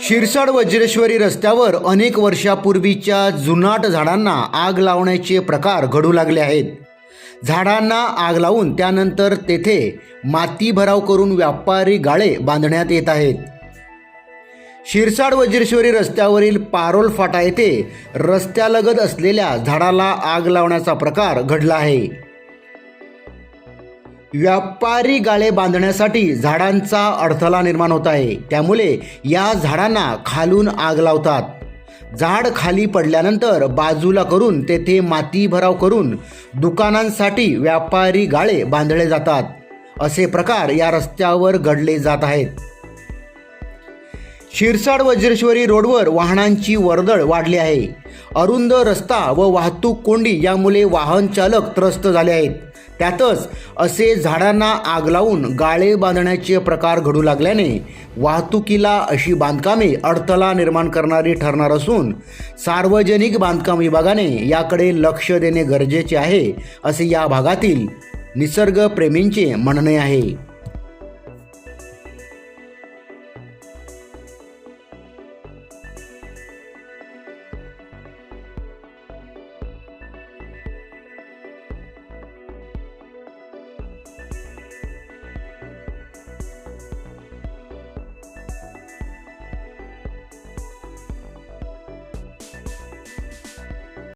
शिरसाड वज्रेश्वरी रस्त्यावर अनेक वर्षापूर्वीच्या जुनाट झाडांना आग लावण्याचे प्रकार घडू लागले आहेत. झाडांना आग लावून त्यानंतर तेथे माती भराव करून व्यापारी गाळे बांधण्यात येत आहेत. शिरसाड वज्रेश्वरी रस्त्यावरील पारोल फाटा येथे रस्त्यालगत असलेल्या झाडाला आग लावण्याचा प्रकार घडला आहे. व्यापारी गाळे बांधण्यासाठी झाडांचा अडथळा निर्माण होत आहे. त्यामुळे या झाडांना खालून आग लावतात. झाड खाली पडल्यानंतर बाजूला करून तेथे माती भराव करून दुकानांसाठी व्यापारी गाळे बांधले जातात. असे प्रकार या रस्त्यावर घडले जात आहेत. शिरसाड वज्रेश्वरी रोडवर वाहनांची वर्दळ वाढली आहे. अरुंद रस्ता व वाहतूक कोंडी यामुळे वाहन चालक त्रस्त झाले आहेत. त्यातच असे झाडांना आग लावून गाळे बांधण्याचे प्रकार घडू लागल्याने वाहतुकीला अशी बांधकामे अडथळा निर्माण करणारी ठरणार असून सार्वजनिक बांधकाम विभागाने याकडे लक्ष देणे गरजेचे आहे असे या भागातील निसर्गप्रेमींचे म्हणणे आहे.